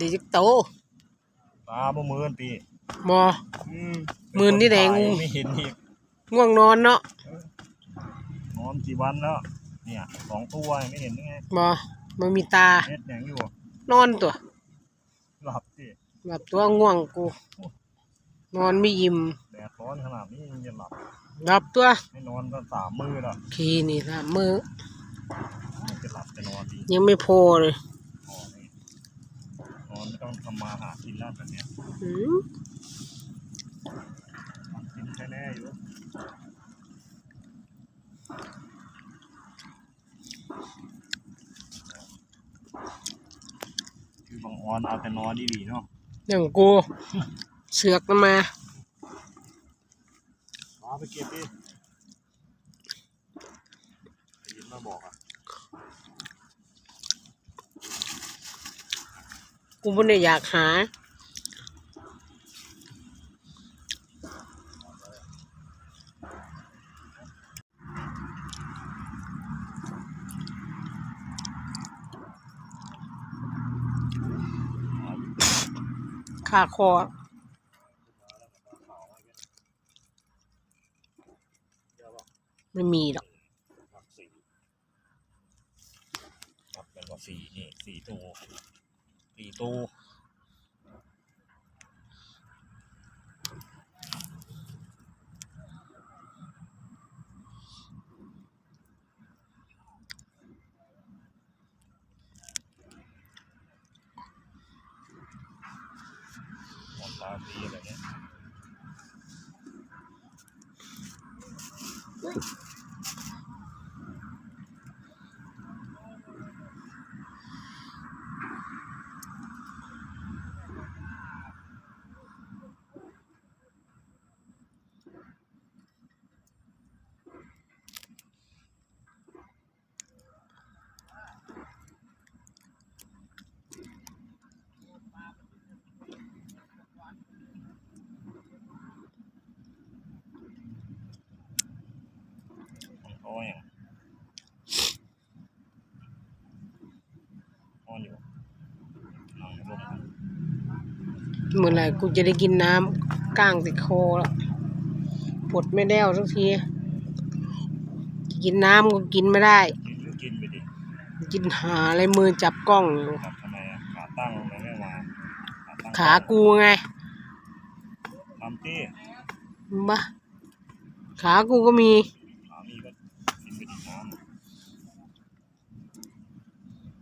เดี๋ยวจะโตตาบ่มือนปีมอ อืมมื้อนี่แหละเป็คงูตายไม่เห็นอีกง่วงนอนเนาะนอนกี่วันแล้ว เนี่ยสองตัวยังไม่เห็นยังไงมอมันมีตาเฮ็ดอย่างอยู่นอนตัว หลับสิแบบตัวง่วงกู นอนไม่อิ่มแดดร้อนขนาดนี้ยังจะหลับรับตัวไม่นอนก็สามมือแล้วทีนี่นะมือมันจะหลับจะนอนดียังไม่พอเลยพอนี่นอน ไม่ต้องทำมาหากินแล้วแบบเนี้ยอืมทำกินแน่ๆอยู่คือบางออนเอาแต่นอนดีๆเนาะอย่างกู เสือกมามาไปเก็บดิได้ยินมาบอกอะ กูไม่ได้อยากหา ขาคอไม่มีหรอกนับสี่นับเป็นว่าสี่นี่สี่ตัว สี่ตัวตาดีอะไรเนี่ย มันก็อย่างอ่อนอยู่นั่งลงกันเมื่อไหร่กูจะได้กินน้ำก้างติดคอแล้วปวดไม่แล้วสักทีจะกินน้ำก็กินไม่ได้ กินหรือกินไปดิกินหาอะไรมือจับกล้องอยู่กลับทำไมอะขาตั้งทำไมไม่มาตั้งขากูไงทำที่บ้าขากูก็มีขามีก็กินไปดิน้ำ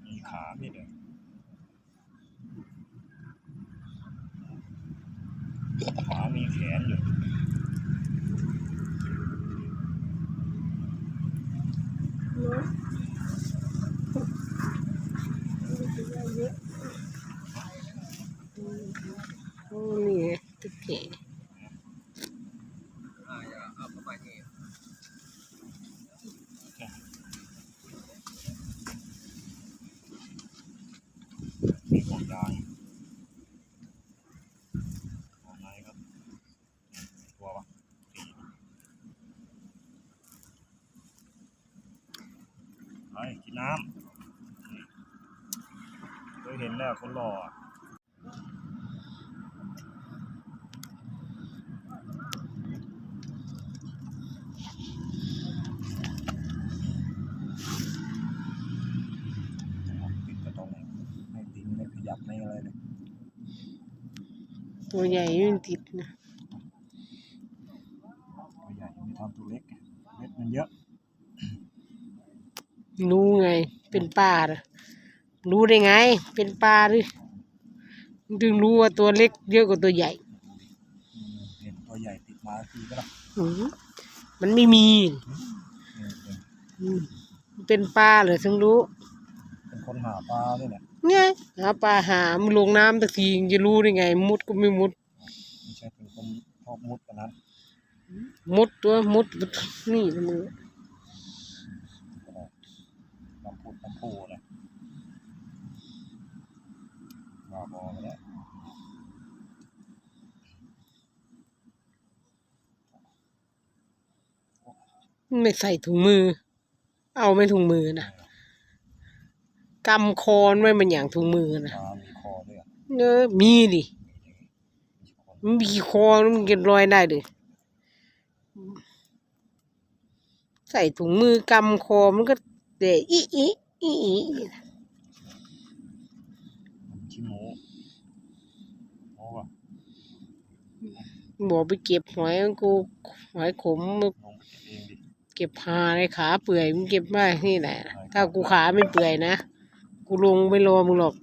มีขามีเดียว ขามีแขนอยู่โอ้นี่ไงตุ๊กแกมีของยางของไหนครับตัววะสี่ไป กินน้ำนี่เคยเห็นแล้วคนหล่ออะติดกระตรงไม่ติ้งไม่ขยับไม่อะไรเลยตัวใหญ่ไม่ติดนะ ตัวใหญ่ไม่ทำตัวเล็ก เม็ดมันเยอะ รู้ไง เป็นป้าน่ะรู้ได้ไง เป็นป้าหรือถึงรู้ว่าตัวเล็กเยอะกว่าตัวใหญ่อืมเห็นตัวใหญ่ติดมาทีก็ละอืมมันไม่มีเออเป็นอืมเป็นปลาเหรอถึงรู้ เป็นคนหาปลาด้วยแหละเนี่ยหาปลาหามนลงน้ำตะทียังจะรู้ได้ไง มุดก็ไม่มุดไม่ใช่เป็นคนชอบมุดกันนั้นมุดตัวมุดนี่นะมือ ก็ได้ ลำพูดลำพูเลยมาบอมาแล้วไม่ใส่ถุงมือ เอาไม่ถุงมือนะกำคอนไว้มันอย่างถุงมือนะปลามีคอด้วยอะเนอะมีดิมันมีคอมันเก็บรอยได้ดิใส่ถุงมือกำคอมันก็เดะอีอี อีอีขี้หมูโอ้ว่ะบอกไปเก็บหอยกูหอยขมมึงลงไปเก็บเองดิเก็บพาในขาเปื่อยมึงเก็บไม่นี่แหละ ถ้ากูขาไม่เปื่อยนะ กูลงไม่รอมึงหรอก